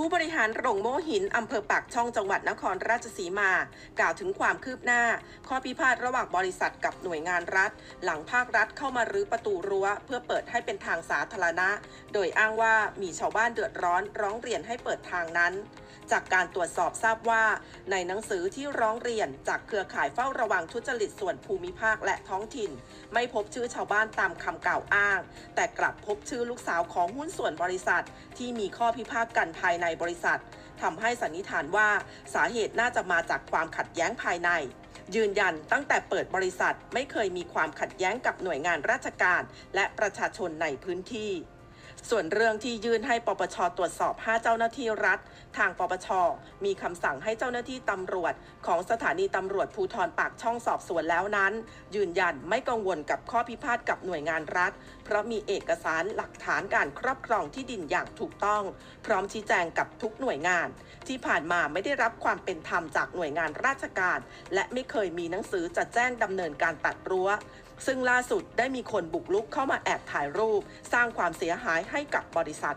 ผู้บริหารโรงโม่หินอำเภอปากช่องจังหวัดนครราชสีมา กล่าวถึงความคืบหน้า ข้อพิพาทระหว่างบริษัทกับหน่วยงานรัฐ หลังภาครัฐเข้ามารื้อประตูรั้ว เพื่อเปิดให้เป็นทางสาธารณะ โดยอ้างว่ามีชาวบ้านเดือดร้อนร้องเรียนให้เปิดทางนั้น จากการตรวจสอบทราบว่า ในหนังสือที่ร้องเรียนจากเครือข่ายเฝ้าระวังทุจริตส่วนภูมิภาคและท้องถิ่น ไม่พบชื่อชาวบ้านตามคำกล่าวอ้าง แต่กลับพบชื่อลูกสาวของหุ้นส่วนบริษัท ที่มีข้อพิพาทกันภายในบริษัททำให้สันนิษฐานว่าสาเหตุน่าจะมาจากความขัดแย้งภายใน ยืนยันตั้งแต่เปิดบริษัทไม่เคยมีความขัดแย้งกับหน่วยงานราชการ และประชาชนในพื้นที่ ส่วนเรื่องที่ยื่นให้ปปชตรวจสอบ 5 เจ้าหน้าที่รัฐ ทางปปช มีคำสั่งให้เจ้าหน้าที่ตำรวจ ของสถานีตำรวจภูธรปากช่องสอบสวนแล้วนั้น ยืนยันไม่กังวลกับข้อพิพาทกับหน่วยงานรัฐ เพราะมีเอกสารหลักฐานการครอบครองที่ดินอย่างถูกต้อง พร้อมชี้แจงกับทุกหน่วยงาน ที่ผ่านมาไม่ได้รับความเป็นธรรมจากหน่วยงานราชการ และไม่เคยมีหนังสือจะแจ้งดำเนินการตัดรั้ว ซึ่งล่าสุดได้มีคนบุกลุกเข้ามาแอบถ่ายรูป สร้างความเสียหายให้กับบริษัท